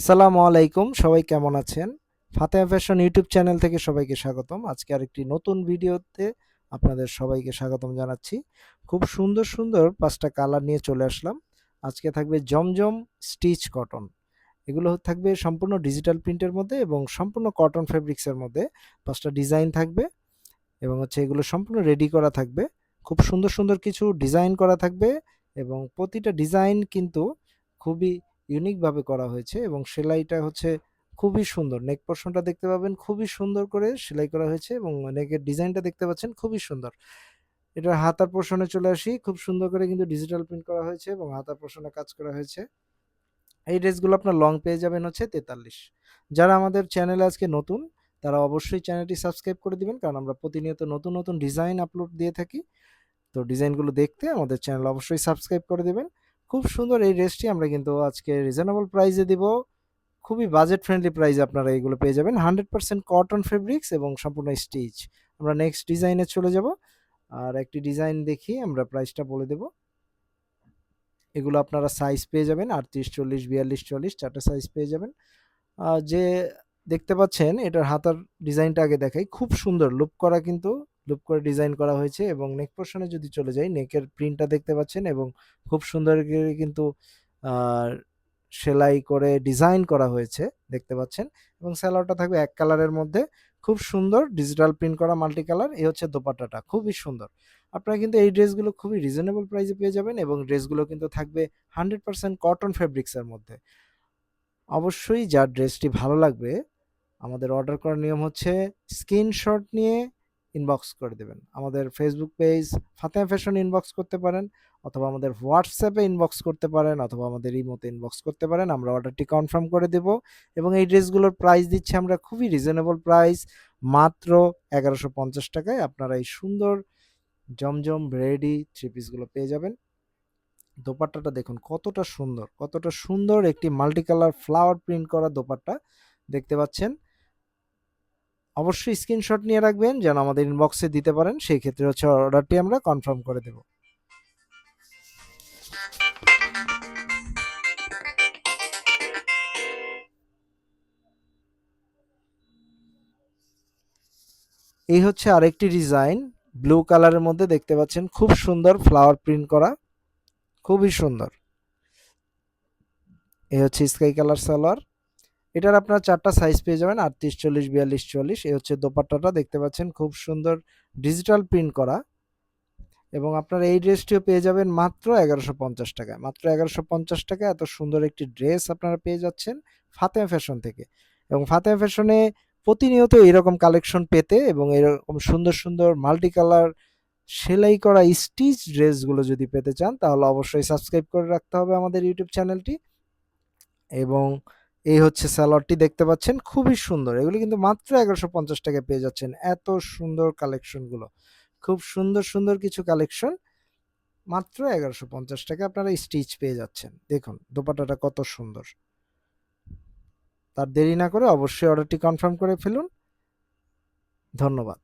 আসসালামু আলাইকুম, সবাই কেমন আছেন? ফাতেহা ফ্যাশন ইউটিউব চ্যানেল থেকে সবাইকে স্বাগতম। আজকে আরেকটি নতুন ভিডিওতে আপনাদের সবাইকে স্বাগতম জানাচ্ছি। খুব সুন্দর সুন্দর পাঁচটা কালার নিয়ে চলে আসলাম। আজকে থাকবে জমজম স্টিচ কটন। এগুলো থাকবে সম্পূর্ণ ডিজিটাল প্রিন্টের মধ্যে এবং সম্পূর্ণ কটন ফেব্রিক্সের মধ্যে পাঁচটা ডিজাইন থাকবে এবং হচ্ছে এগুলো সম্পূর্ণ রেডি করা থাকবে। খুব সুন্দর সুন্দর কিছু ডিজাইন করা থাকবে এবং প্রতিটা ডিজাইন কিন্তু খুবই ইউনিকভাবে করা হয়েছে এবং সেলাইটা হচ্ছে খুবই সুন্দর। নেক পোর্শনটা দেখতে পাবেন, খুবই সুন্দর করে সেলাই করা হয়েছে এবং নেকের ডিজাইনটা দেখতে পাচ্ছেন, খুবই সুন্দর। এটা হাতার পোর্শনে চলে আসি, খুব সুন্দর করে কিন্তু ডিজিটাল প্রিন্ট করা হয়েছে এবং হাতার পোর্শনে কাজ করা হয়েছে। এই ড্রেসগুলো আপনার লং পেয়ে যাবেন হচ্ছে তেতাল্লিশ। যারা আমাদের চ্যানেলে আজকে নতুন, তারা অবশ্যই চ্যানেলটি সাবস্ক্রাইব করে দিবেন, কারণ আমরা প্রতিনিয়ত নতুন নতুন ডিজাইন আপলোড দিয়ে থাকি। তো ডিজাইনগুলো দেখতে আমাদের চ্যানেল অবশ্যই সাবস্ক্রাইব করে দেবেন। খুব সুন্দর এই ড্রেসটি আমরা কিন্তু আজকে রিজনেবল প্রাইসে দিব। খুবই বাজেট ফ্রেন্ডলি প্রাইসে আপনারা এগুলো পেয়ে যাবেন। হান্ড্রেড পার্সেন্ট কটন ফেব্রিক্স এবং সম্পূর্ণ স্টিচ আমরা নেক্সট ডিজাইনে চলে যাব। আর একটি ডিজাইন দেখি, আমরা প্রাইসটা বলে দেব। এগুলো আপনারা সাইজ পেয়ে যাবেন, আটত্রিশ, চল্লিশ, বিয়াল্লিশ, চল্লিশ, চারটে সাইজ পেয়ে যাবেন। যে দেখতে পাচ্ছেন, এটার হাতার ডিজাইনটা আগে দেখাই। খুব সুন্দর লুপ করা কিন্তু। লুপ করে ডিজাইন করা হয়েছে এবং নেক পোর্শনে যদি চলে যাই নেকের প্রিন্টটা দেখতে পাচ্ছেন এবং খুব সুন্দর করে কিন্তু সেলাই করে ডিজাইন করা হয়েছে, দেখতে পাচ্ছেন? এবং স্যালোয়ারটা থাকবে এক কালারের মধ্যে। খুব সুন্দর ডিজিটাল প্রিন্ট করা মাল্টি কালার এই হচ্ছে দোপাট্টাটা, খুবই সুন্দর। আপনারা কিন্তু এই ড্রেসগুলো খুবই রিজনেবল প্রাইসে পেয়ে যাবেন এবং ড্রেসগুলো কিন্তু থাকবে হান্ড্রেড পার্সেন্ট কটন ফেব্রিক্সের মধ্যে। অবশ্যই যার ড্রেসটি ভালো লাগবে, আমাদের অর্ডার করার নিয়ম হচ্ছে স্ক্রিনশট নিয়ে ইনবক্স করে দেবেন। আমাদের Facebook page Fateha fashion inbox করতে পারেন, অথবা আমাদের হোয়াটসঅ্যাপে ইনবক্স করতে পারেন, অথবা আমাদের ইমোতে ইনবক্স করতে পারেন, আমরা অর্ডারটি কনফার্ম করে দেব। এবং এই ড্রেসগুলোর প্রাইস দিচ্ছি আমরা খুবই রিজনেবল প্রাইস মাত্র এগারোশো পঞ্চাশ টাকায় আপনারা এই সুন্দর, জমজম রেডি থ্রি পিসগুলো পেয়ে যাবেন। দোপাট্টাটা দেখুন কতটা সুন্দর কতটা সুন্দর একটি মাল্টি কালার ফ্লাওয়ার প্রিন্ট করা দোপাট্টা দেখতে পাচ্ছেন। অবশ্যই স্ক্রিনশট নিয়ে রাখবেন, যেন আমাদের ইনবক্সে দিতে পারেন। সেই ক্ষেত্রে হচ্ছে অর্ডারটি আমরা কনফার্ম করে দেব। এই হচ্ছে আরেকটি ডিজাইন ব্লু কালারের মধ্যে দেখতে পাচ্ছেন, খুব সুন্দর ফ্লাওয়ার প্রিন্ট করা। খুবই সুন্দর। এই হচ্ছে স্কাই কালার সালোয়ার। এটার আপনার চারটা সাইজ পেয়ে যাবেন, আটত্রিশ, চল্লিশ, বিয়াল্লিশ, চল্লিশ। এই হচ্ছে দোপাট্টাটা, দেখতে পাচ্ছেন খুব সুন্দর ডিজিটাল প্রিন্ট করা। এবং আপনারা এই ড্রেসটিও পেয়ে যাবেন মাত্র এগারোশো পঞ্চাশ টাকায়। মাত্র এগারোশো পঞ্চাশ টাকায় এত সুন্দর একটি ড্রেস আপনারা পেয়ে যাচ্ছেন ফাতেমা ফ্যাশন থেকে। এবং ফাতেমা ফ্যাশনে প্রতিনিয়ত এরকম কালেকশন পেতে এবং এরকম সুন্দর সুন্দর মাল্টি কালার সেলাই করা স্টিচ ড্রেসগুলো যদি পেতে চান, তাহলে অবশ্যই সাবস্ক্রাইব করে রাখতে হবে আমাদের ইউটিউব চ্যানেলটি এবং এই হচ্ছে স্যালোয়ারটি দেখতে পাচ্ছেন, খুবই সুন্দর। এগুলি কিন্তু মাত্র এগারোশো পঞ্চাশ টাকায় পেয়ে যাচ্ছেন। এত সুন্দর কালেকশনগুলো। খুব সুন্দর সুন্দর কিছু কালেকশন। মাত্র এগারোশো পঞ্চাশ টাকা আপনারা স্টিচ পেয়ে যাচ্ছেন। দেখুন, দোপাট্টাটা কত সুন্দর। তার দেরি না করে অবশ্যই অর্ডারটি কনফার্ম করে ফেলুন। ধন্যবাদ।